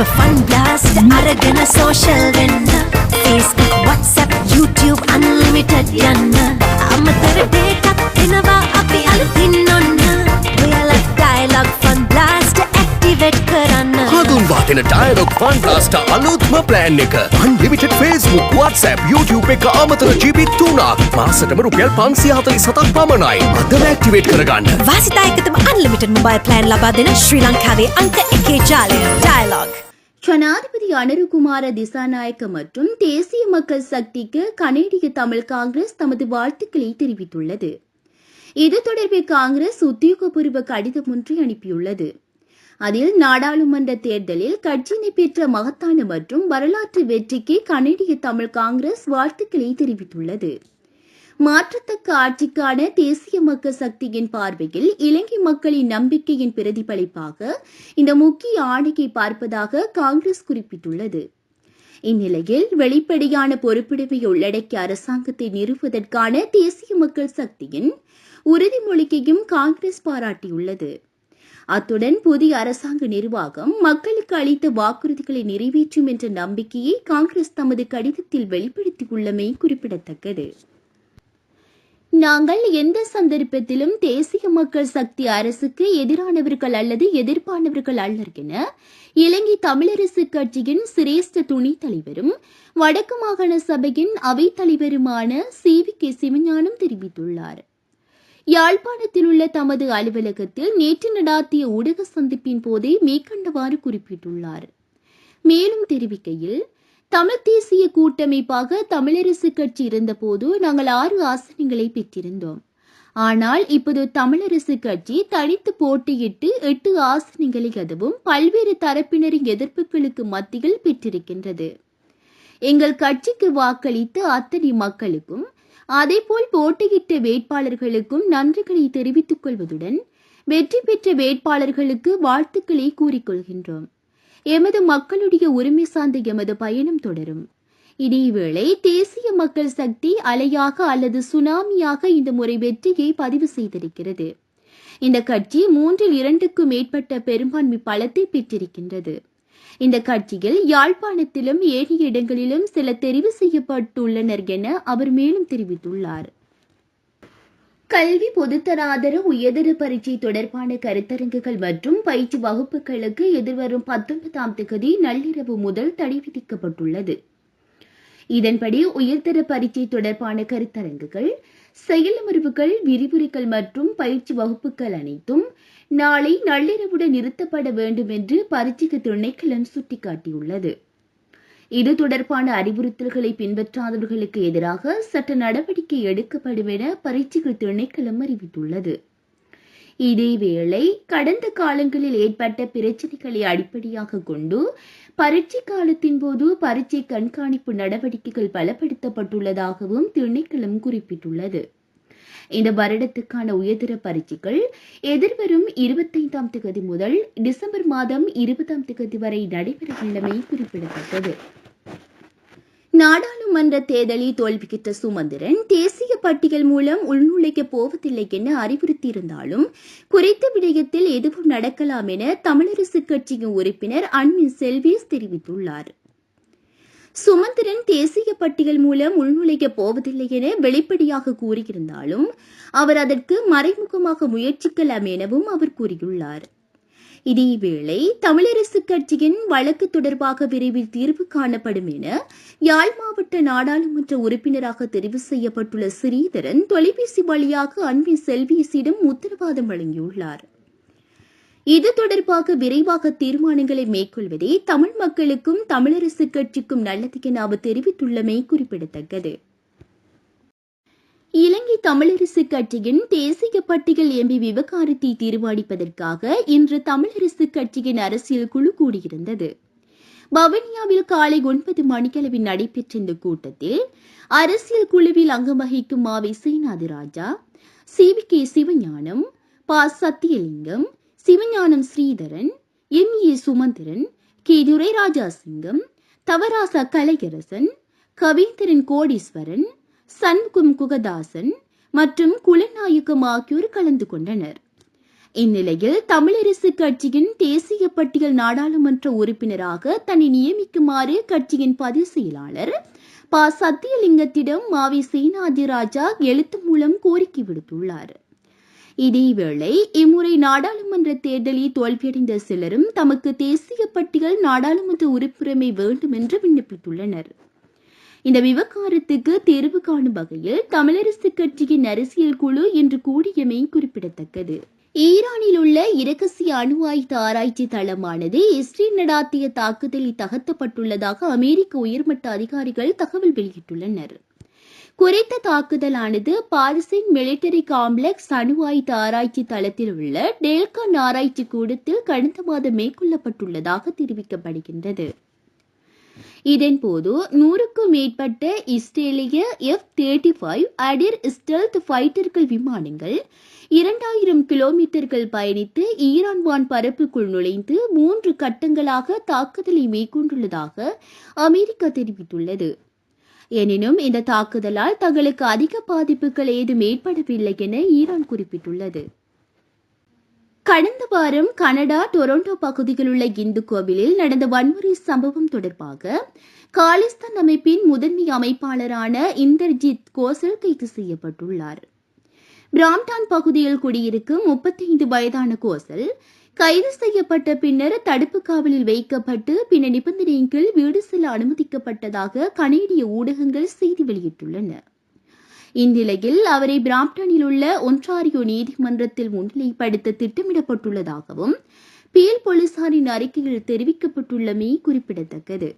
ඔබ fun blast අරගෙන social වෙන්න Facebook WhatsApp YouTube unlimited යන්න අමතර දෙකක් එනවා අපි අලුතින් ඔන්න ඔයාලා ඩයලොග් ෆන් බ්ලාස්ට් ඇක්ටිවේට් කරන්න හඳුන්වාගෙන ඩයලොග් ෆන් බ්ලාස්ට් අලුත්ම ප්ලෑන් එක. Unlimited Facebook WhatsApp YouTube එක අමතර GB 3ක් මාසටම රුපියල් 547ක් පමණයි. අද ඇක්ටිවේට් කරගන්න. වාසිතා එකතම unlimited mobile plan ලබා දෙන ශ්‍රී ලංකාවේ අන්ත එකේ ජාලය. ඩයලොග් ஜனாதிபதி அனுருகுமார திசாநாயக்க மற்றும் தேசிய மக்கள் சக்திக்கு கனேடிய தமிழ் காங்கிரஸ் தமது வாழ்த்துக்களை தெரிவித்துள்ளது. இது தொடர்பில் காங்கிரஸ் உத்தியோகபூர்வ கடிதம் ஒன்றை அனுப்பியுள்ளது. அதில் நாடாளுமன்ற தேர்தலில் கட்சியினை பெற்ற மகத்தான மற்றும் வரலாற்று வெற்றிக்கு கனேடிய தமிழ் காங்கிரஸ் வாழ்த்துக்களை தெரிவித்துள்ளது. மாற்றத்தக்க ஆட்சிக்கான தேசிய மக்கள் சக்தியின் பார்வையில் இலங்கை மக்களின் நம்பிக்கையின் பிரதிபலிப்பாக இந்த முக்கிய ஆணையை பார்ப்பதாக காங்கிரஸ் குறிப்பிட்டுள்ளது. இந்நிலையில் வெளிப்படையான பொறுப்புடைமை உள்ளடக்கிய அரசாங்கத்தை நிறுவுவதற்கான தேசிய மக்கள் சக்தியின் உறுதிமொழிக்கையும் காங்கிரஸ் பாராட்டியுள்ளது. அத்துடன் புதிய அரசாங்க நிர்வாகம் மக்களுக்கு அளித்த வாக்குறுதிகளை நிறைவேற்றும் என்ற நம்பிக்கையை காங்கிரஸ் தமது கடிதத்தில் வெளிப்படுத்தியுள்ளமை குறிப்பிடத்தக்கது. நாங்கள் எந்த சந்தர்ப்பத்திலும் தேசிய மக்கள் சக்தி அரசுக்கு எதிரானவர்கள் அல்லது எதிர்ப்பானவர்கள் அல்லர் என இலங்கை தமிழரசு கட்சியின் சிரேஷ்ட துணைத் தலைவரும் வடக்கு மாகாண சபையின் அவைத் தலைவருமான சி. வி. கே. சிவஞானம் தெரிவித்துள்ளார். யாழ்ப்பாணத்தில் உள்ள தமது அலுவலகத்தில் நேற்று நடாத்திய ஊடக சந்திப்பின் போதே மேற்கண்டவாறு குறிப்பிட்டுள்ளார். மேலும் தெரிவிக்கையில் தமிழ் தேசிய கூட்டமைப்பாக தமிழரசு கட்சி இருந்தபோது நாங்கள் ஆறு ஆசனங்களை பெற்றிருந்தோம். ஆனால் இப்போது தமிழரசு கட்சி தனித்து போட்டியிட்டு எட்டு ஆசனங்களை அதுவும் பல்வேறு தரப்பினரின் எதிர்ப்புகளுக்கு மத்தியில் பெற்றிருக்கின்றது. எங்கள் கட்சிக்கு வாக்களித்த அத்தனை மக்களுக்கும் அதேபோல் போட்டியிட்ட வேட்பாளர்களுக்கும் நன்றிகளை தெரிவித்துக் கொள்வதுடன் வெற்றி பெற்ற வேட்பாளர்களுக்கு வாழ்த்துக்களை கூறிக்கொள்கின்றோம் எமது மக்களுடைய உரிமை சார்ந்த எமது பயணம் தொடரும். இதேவேளை தேசிய மக்கள் சக்தி அலையாக அல்லது சுனாமியாக இந்த முறை வெற்றியை பதிவு செய்திருக்கிறது. இந்த கட்சி மூன்றில் இரண்டுக்கும் மேற்பட்ட பெரும்பான்மை பலத்தை பெற்றிருக்கின்றது. இந்த கட்சியில் யாழ்ப்பாணத்திலும் ஏனைய இடங்களிலும் சில தெரிவு செய்யப்பட்டுள்ளனர் என அவர் மேலும் தெரிவித்துள்ளார். கல்வி பொதுத்தராதர உயர்தர பரீட்சை தொடர்பான கருத்தரங்குகள் மற்றும் பயிற்சி வகுப்புகளுக்கு எதிர்வரும் பத்தொன்பதாம் தேதி நள்ளிரவு முதல் தடை விதிக்கப்பட்டுள்ளது. இதன்படி உயர்தர பரீட்சை தொடர்பான கருத்தரங்குகள் செயலமர்வுகள் விரிவுரைகள் மற்றும் பயிற்சி வகுப்புகள் அனைத்தும் நாளை நள்ளிரவுடன் நிறுத்தப்பட வேண்டும் என்று பரீட்சைக்கு திணைக்களம் சுட்டிக்காட்டியுள்ளது. இது தொடர்பான அறிவுறுத்தல்களை பின்பற்றாதவர்களுக்கு எதிராக சட்ட நடவடிக்கை எடுக்கப்படும் என பரீட்சைகள் திணைக்களம் அறிவித்துள்ளது. இதேவேளை கடந்த காலங்களில் ஏற்பட்ட பிரச்சனைகளை அடிப்படையாக கொண்டு பரீட்சை காலத்தின் போது பரீட்சை கண்காணிப்பு நடவடிக்கைகள் பலப்படுத்தப்பட்டுள்ளதாகவும் திணைக்களம் குறிப்பிட்டுள்ளது. இந்த வருடத்துக்கான உயர்தர பரீட்சைகள் எதிர்வரும் இருபத்தைந்தாம் தேதி முதல் டிசம்பர் மாதம் இருபதாம் தேதி வரை நடைபெறவுள்ளமை குறிப்பிடத்தக்கது. நாடாளுமன்ற தேர்தலில் தோல்வியுற்ற சுமந்திரன் தேசிய பட்டியல் மூலம் உள்நுழைக்கப் போவதில்லை என அறிவுறுத்தியிருந்தாலும் குறித்த விடயத்தில் எதுவும் நடக்கலாம் என தமிழரசு கட்சியின் உறுப்பினர் அன்பின் செல்வியஸ் தெரிவித்துள்ளார். சுமந்திரன் தேசிய பட்டியல் மூலம் உள்நுழைக்கப் போவதில்லை என வெளிப்படையாக கூறியிருந்தாலும் அவர் அதற்கு மறைமுகமாக முயற்சிக்கலாம் எனவும் அவர் கூறியுள்ளார். இதேவேளை தமிழரசு கட்சியின் வழக்கு தொடர்பாக விரைவில் தீர்வு காணப்படும் என யாழ் மாவட்ட நாடாளுமன்ற உறுப்பினராக தெரிவு செய்யப்பட்டுள்ள ஸ்ரீதரன் தொலைபேசி வழியாக அன்வி செல்வியசிடம் உத்தரவாதம் வழங்கியுள்ளார். இது தொடர்பாக விரைவாக தீர்மானங்களை மேற்கொள்வதே தமிழ் மக்களுக்கும் தமிழரசு கட்சிக்கும் நல்லது என அவர் தெரிவித்துள்ளமை குறிப்பிடத்தக்கது. இலங்கை தமிழரசு கட்சியின் தேசிய பட்டியல் எம்பி விவகாரத்தை தீர்மானிப்பதற்காக இன்று தமிழரசு கட்சியின் அரசியல் குழு கூடியிருந்தது. பவனியாவில் காலை ஒன்பது மணிக்களவில் நடைபெற்ற இந்த கூட்டத்தில் அரசியல் குழுவில் அங்கம் வகிக்கும் Mavai Senathirajah C V K Sivagnanam ப Sathiyalingam Sivagnanam Sritharan M A Sumanthiran K Thurairajasingam Thavarasa Kalaiyarasan Kavindran கோடீஸ்வரன் சண்முகம் குகதாசன் மற்றும் குலநாயகம் ஆகியோர் கலந்து கொண்டனர். இந்நிலையில் தமிழரசு கட்சியின் தேசிய பட்டியல் நாடாளுமன்ற உறுப்பினராக தன்னை நியமிக்குமாறு கட்சியின் பதிவு செயலாளர் ப. சத்தியலிங்கத்திடம் மாவி சேனாதிராஜா எழுத்து மூலம் கோரிக்கை விடுத்துள்ளார். இதேவேளை இம்முறை நாடாளுமன்ற தேர்தலில் தோல்வியடைந்த சிலரும் தமக்கு தேசிய பட்டியல் நாடாளுமன்ற உறுப்பினரை வேண்டும் என்று விண்ணப்பித்துள்ளனர். இந்த விவகாரத்துக்கு தீர்வு காணும் வகையில் தமிழரசு கட்சியின் அரசியல் குழு இன்று கூடியமை குறிப்பிடத்தக்கது. ஈரானில் உள்ள இரகசிய அணு ஆயுத ஆராய்ச்சி தளமானது இஸ்ரேல் நடாத்திய தாக்குதலில் தகர்த்தப்பட்டுள்ளதாக அமெரிக்க உயர்மட்ட அதிகாரிகள் தகவல் வெளியிட்டுள்ளனர். குறித்த தாக்குதலானது பாரிசின் மிலிட்டரி காம்ப்ளெக்ஸ் அணு ஆயுத ஆராய்ச்சி தளத்தில் உள்ள டேல்கான் ஆராய்ச்சி கூடத்தில் கடந்த மாதம் மேற்கொள்ளப்பட்டுள்ளதாக தெரிவிக்கப்படுகின்றது. இதன்போது நூறுக்கும் மேற்பட்ட இஸ்ரேலிய F thirty five Adir stealth ஃபைட்டர்கள் விமானங்கள் இரண்டாயிரம் கிலோமீட்டர்கள் பயணித்து ஈரான் வான் பரப்புக்குள் நுழைந்து மூன்று கட்டங்களாக தாக்குதலை மேற்கொண்டுள்ளதாக அமெரிக்கா தெரிவித்துள்ளது. எனினும் இந்த தாக்குதலால் தங்களுக்கு அதிக பாதிப்புகள் ஏதும் ஏற்படவில்லை என ஈரான் குறிப்பிட்டுள்ளது. கடந்த வாரம் கனடா டொரண்டோ பகுதியில் உள்ள இந்து கோவிலில் நடந்த வன்முறை சம்பவம் தொடர்பாக காலிஸ்தான் அமைப்பின் முதன்மை அமைப்பாளரான இந்தர்ஜித் கோசல் கைது செய்யப்பட்டுள்ளார். பிராம்டான் பகுதியில் குடியிருக்கும் முப்பத்தைந்து வயதான கோசல் கைது செய்யப்பட்ட பின்னர் தடுப்பு காவலில் வைக்கப்பட்டு பின்னர் நிபந்தனையின் கீழ் வீடு செல்ல அனுமதிக்கப்பட்டதாக கனேடிய ஊடகங்கள் செய்தி வெளியிட்டுள்ளன. இந்நிலையில் அவரை பிராம்டனில் உள்ள ஒன்றாரியோ நீதிமன்றத்தில் முன்னிலைப்படுத்த திட்டமிடப்பட்டுள்ளதாகவும் பீல் போலீசாரின் அறிக்கையில் தெரிவிக்கப்பட்டுள்ளமை குறிப்பிடத்தக்கது.